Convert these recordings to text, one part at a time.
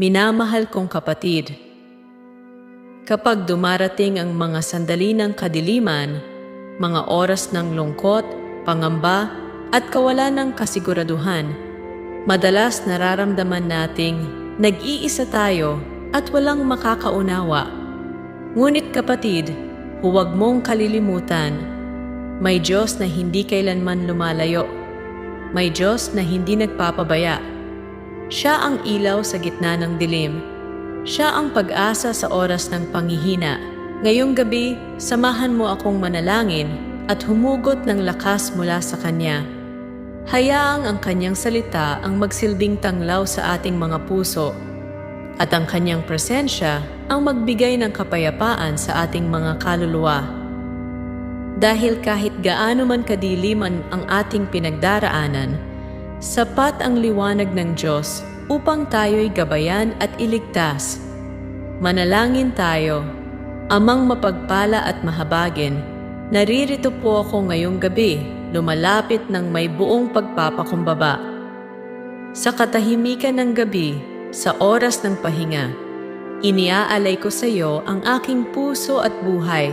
Minamahal kong kapatid, kapag dumarating ang mga sandali ng kadiliman, mga oras ng lungkot, pangamba, at kawalan ng kasiguraduhan, madalas nararamdaman nating nag-iisa tayo at walang makakaunawa. Ngunit kapatid, huwag mong kalilimutan, may Diyos na hindi kailanman lumalayo. May Diyos na hindi nagpapabaya. Siya ang ilaw sa gitna ng dilim. Siya ang pag-asa sa oras ng panghihina. Ngayong gabi, samahan mo akong manalangin at humugot ng lakas mula sa Kanya. Hayaang ang Kanyang salita ang magsilbing tanglaw sa ating mga puso at ang Kanyang presensya ang magbigay ng kapayapaan sa ating mga kaluluwa. Dahil kahit gaano man kadilim ang ang ating pinagdaraanan, sapat ang liwanag ng Diyos upang tayo'y gabayan at iligtas. Manalangin tayo, Amang mapagpala at mahabagin, naririto po ako ngayong gabi, lumalapit ng may buong pagpapakumbaba. Sa katahimikan ng gabi, sa oras ng pahinga, iniaalay ko sa iyo ang aking puso at buhay.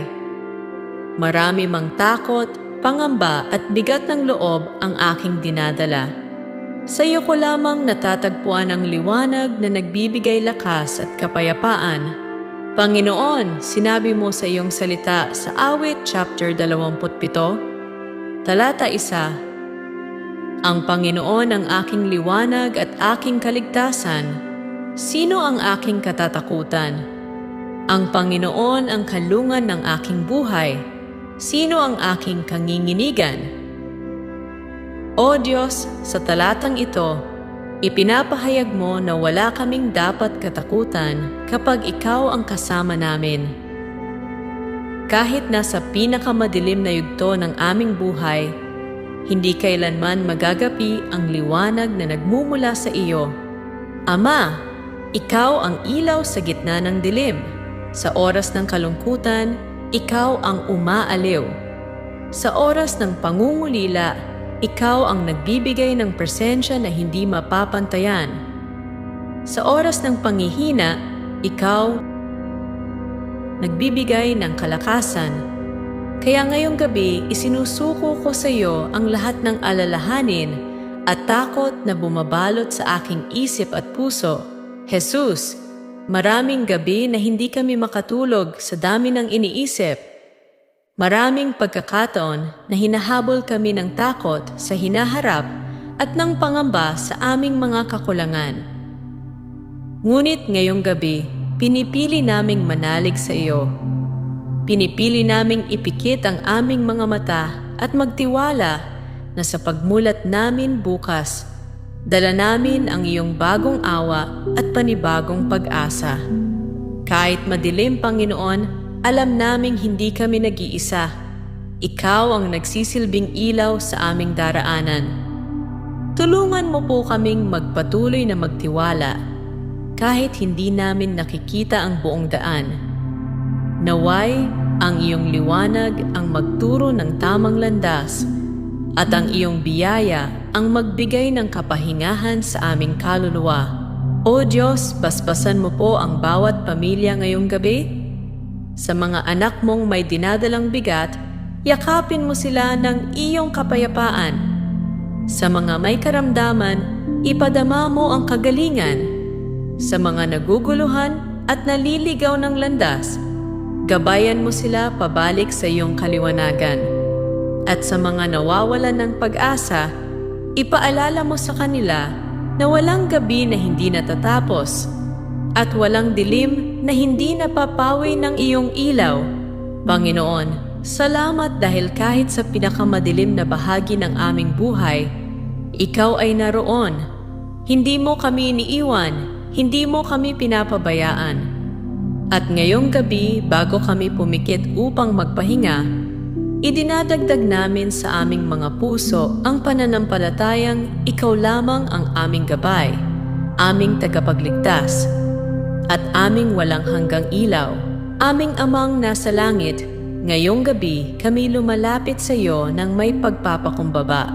Marami mang takot, pangamba at bigat ng loob ang aking dinadala. Sa iyo ko lamang natatagpuan ang liwanag na nagbibigay lakas at kapayapaan. Panginoon, sinabi mo sa iyong salita sa awit chapter 27, talata 1, Ang Panginoon ang aking liwanag at aking kaligtasan. Sino ang aking katatakutan? Ang Panginoon ang kalungan ng aking buhay. Sino ang aking kanginginigan? O Diyos, sa talatang ito, ipinapahayag mo na wala kaming dapat katakutan kapag Ikaw ang kasama namin. Kahit nasa pinakamadilim na yugto ng aming buhay, hindi kailanman magagapi ang liwanag na nagmumula sa iyo. Ama, Ikaw ang ilaw sa gitna ng dilim. Sa oras ng kalungkutan, Ikaw ang umaaliw. Sa oras ng pangungulila, ikaw ang nagbibigay ng presensya na hindi mapapantayan. Sa oras ng panghihina, ikaw nagbibigay ng kalakasan. Kaya ngayong gabi, isinusuko ko sa iyo ang lahat ng alalahanin at takot na bumabalot sa aking isip at puso. Jesus, maraming gabi na hindi kami makatulog sa dami ng iniisip. Maraming pagkakataon na hinahabol kami ng takot sa hinaharap at ng pangamba sa aming mga kakulangan. Ngunit ngayong gabi, pinipili naming manalig sa iyo. Pinipili naming ipikit ang aming mga mata at magtiwala na sa pagmulat namin bukas, dala namin ang iyong bagong awa at panibagong pag-asa. Kahit madilim, Panginoon, alam naming hindi kami nag-iisa. Ikaw ang nagsisilbing ilaw sa aming daraanan. Tulungan mo po kaming magpatuloy na magtiwala kahit hindi namin nakikita ang buong daan. Naway, ang iyong liwanag ang magturo ng tamang landas at ang iyong biyaya ang magbigay ng kapahingahan sa aming kaluluwa. O Diyos, basbasan mo po ang bawat pamilya ngayong gabi sa mga anak mong may dinadalang bigat, yakapin mo sila ng iyong kapayapaan. Sa mga may karamdaman, ipadama mo ang kagalingan. Sa mga naguguluhan at naliligaw ng landas, gabayan mo sila pabalik sa iyong kaliwanagan. At sa mga nawawalan ng pag-asa, ipaalala mo sa kanila na walang gabi na hindi natatapos at walang dilim na hindi napapawi ng iyong ilaw. Panginoon, salamat dahil kahit sa pinakamadilim na bahagi ng aming buhay, Ikaw ay naroon. Hindi mo kami iniiwan, hindi mo kami pinapabayaan. At ngayong gabi, bago kami pumikit upang magpahinga, idinadagdag namin sa aming mga puso ang pananampalatayang ikaw lamang ang aming gabay, aming tagapagligtas, at aming walang hanggang ilaw. Aming amang nasa langit, ngayong gabi kami lumalapit sa iyo ng may pagpapakumbaba.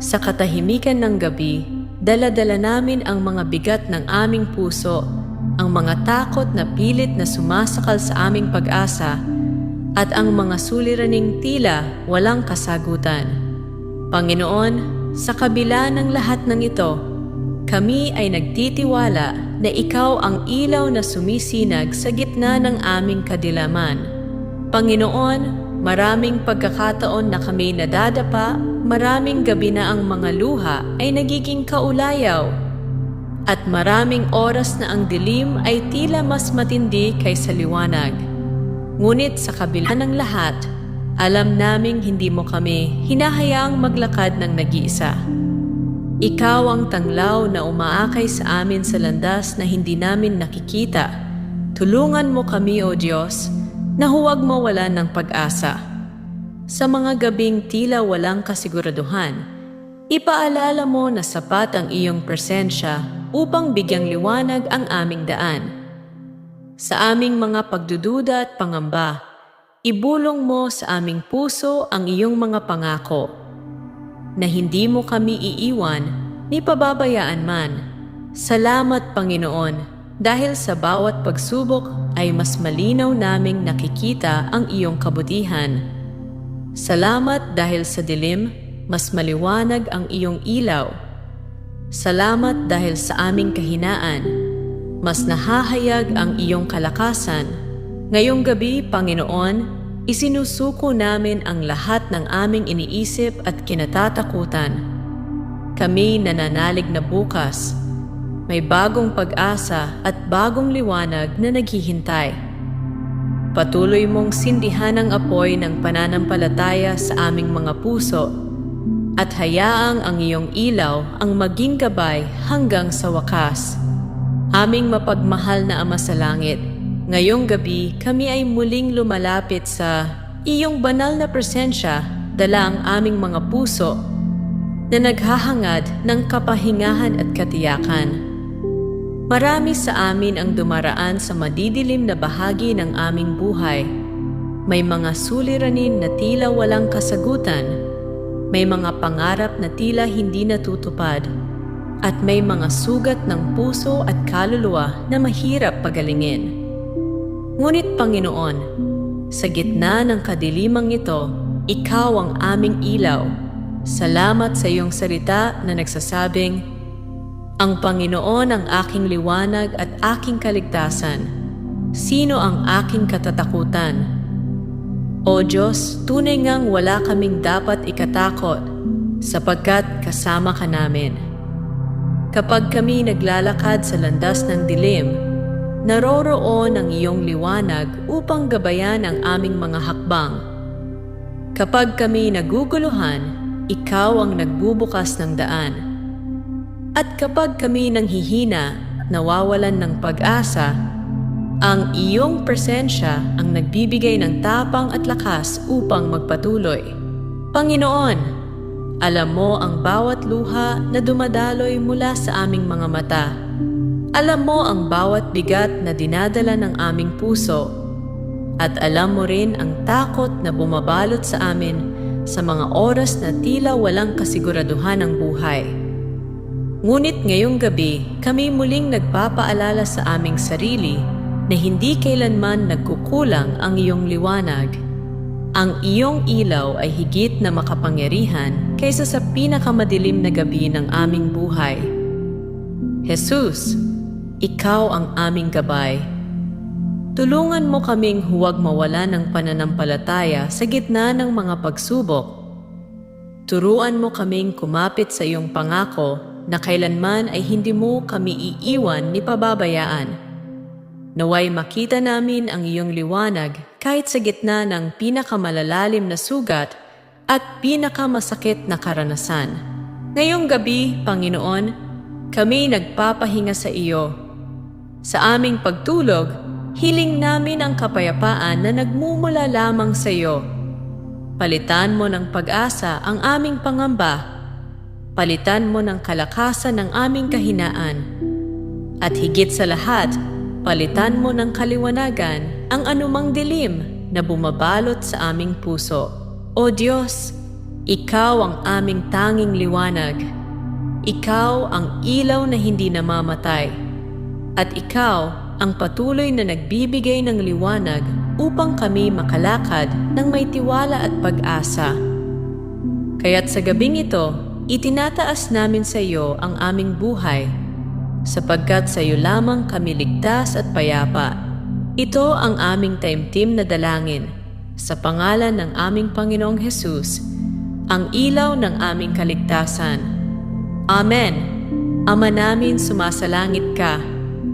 Sa katahimikan ng gabi, Dala-dala namin ang mga bigat ng aming puso, ang mga takot na pilit na sumasakal sa aming pag-asa, at ang mga suliraning tila walang kasagutan. Panginoon, sa kabila ng lahat ng ito, kami ay nagtitiwala na Ikaw ang ilaw na sumisinag sa gitna ng aming kadilaman. Panginoon, maraming pagkakataon na kami nadadapa, maraming gabi na ang mga luha ay nagiging kaulayaw, at maraming oras na ang dilim ay tila mas matindi kaysa liwanag. Ngunit sa kabila ng lahat, alam naming hindi mo kami hinahayaang maglakad ng nag-iisa. Ikaw ang tanglaw na umaakay sa amin sa landas na hindi namin nakikita. Tulungan mo kami, O Diyos, na huwag mawalan ng pag-asa. Sa mga gabing tila walang kasiguraduhan, ipaalala mo na sapat ang iyong presensya upang bigyang liwanag ang aming daan. Sa aming mga pagdududa at pangamba, ibulong mo sa aming puso ang iyong mga pangako na hindi mo kami iiwan ni pababayaan man. Salamat Panginoon dahil sa bawat pagsubok ay mas malinaw naming nakikita ang iyong kabutihan. Salamat dahil sa dilim, mas maliwanag ang iyong ilaw. Salamat dahil sa aming kahinaan, mas nahahayag ang iyong kalakasan. Ngayong gabi, Panginoon, Isinusuko namin ang lahat ng aming iniisip at kinatatakutan. Kami nananalig na bukas. May bagong pag-asa at bagong liwanag na naghihintay. Patuloy mong sindihan ang apoy ng pananampalataya sa aming mga puso at hayaang ang iyong ilaw ang maging gabay hanggang sa wakas. Aming mapagmahal na Ama sa Langit, Ngayong gabi, kami ay muling lumalapit sa iyong banal na presensya dala ang aming mga puso na naghahangad ng kapahingahan at katiyakan. Marami sa amin ang dumaraan sa madidilim na bahagi ng aming buhay. May mga suliranin na tila walang kasagutan. May mga pangarap na tila hindi natutupad. At may mga sugat ng puso at kaluluwa na mahirap pagalingin. Ngunit Panginoon, sa gitna ng kadilimang ito, Ikaw ang aming ilaw. Salamat sa iyong salita na nagsasabing, Ang Panginoon ang aking liwanag at aking kaligtasan. Sino ang aking katatakutan? O Diyos, tunay ngang wala kaming dapat ikatakot sapagkat kasama ka namin. Kapag kami naglalakad sa landas ng dilim, naroroon ang iyong liwanag upang gabayan ang aming mga hakbang. Kapag kami naguguluhan, ikaw ang nagbubukas ng daan. At kapag kami nanghihina, nawawalan ng pag-asa, ang iyong presensya ang nagbibigay ng tapang at lakas upang magpatuloy. Panginoon, alam mo ang bawat luha na dumadaloy mula sa aming mga mata alam mo ang bawat bigat na dinadala ng aming puso at alam mo rin ang takot na bumabalot sa amin sa mga oras na tila walang kasiguraduhan ng buhay. Ngunit ngayong gabi, kami muling nagpapaalala sa aming sarili na hindi kailanman nagkukulang ang iyong liwanag. Ang iyong ilaw ay higit na makapangyarihan kaysa sa pinakamadilim na gabi ng aming buhay. Jesus, ikaw ang aming gabay. Tulungan mo kaming huwag mawala ng pananampalataya sa gitna ng mga pagsubok. Turuan mo kaming kumapit sa iyong pangako na kailanman ay hindi mo kami iiwan ni pababayaan. Naway makita namin ang iyong liwanag kahit sa gitna ng pinakamalalalim na sugat at pinakamasakit na karanasan. Ngayong gabi, Panginoon, kami nagpapahinga sa iyo sa aming pagtulog, hiling namin ang kapayapaan na nagmumula lamang sa iyo. Palitan mo ng pag-asa ang aming pangamba. Palitan mo ng kalakasan ng aming kahinaan. At higit sa lahat, palitan mo ng kaliwanagan ang anumang dilim na bumabalot sa aming puso. O Diyos, Ikaw ang aming tanging liwanag. Ikaw ang ilaw na hindi namamatay. At ikaw ang patuloy na nagbibigay ng liwanag upang kami makalakad ng may tiwala at pag-asa. Kaya't sa gabing ito, itinataas namin sa iyo ang aming buhay, sapagkat sa iyo lamang kami ligtas at payapa. Ito ang aming taimtim na dalangin, sa pangalan ng aming Panginoong Hesus, ang ilaw ng aming kaligtasan. Amen. Ama namin sumasalangit ka,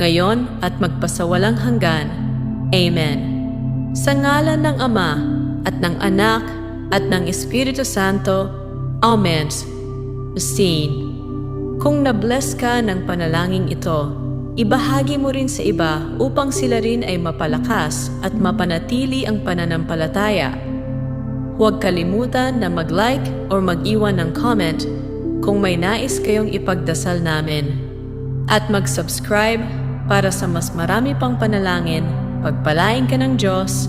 ngayon at magpasawalang hanggan. Amen. Sa ngalan ng Ama, at ng Anak, at ng Espiritu Santo. Amen. Scene. Kung nabless ka ng panalangin ito, ibahagi mo rin sa iba upang sila rin ay mapalakas at mapanatili ang pananampalataya. Huwag kalimutan na mag-like or mag-iwan ng comment kung may nais kayong ipagdasal namin. At mag-subscribe para sa mas marami pang panalangin, pagpalain ka ng Diyos,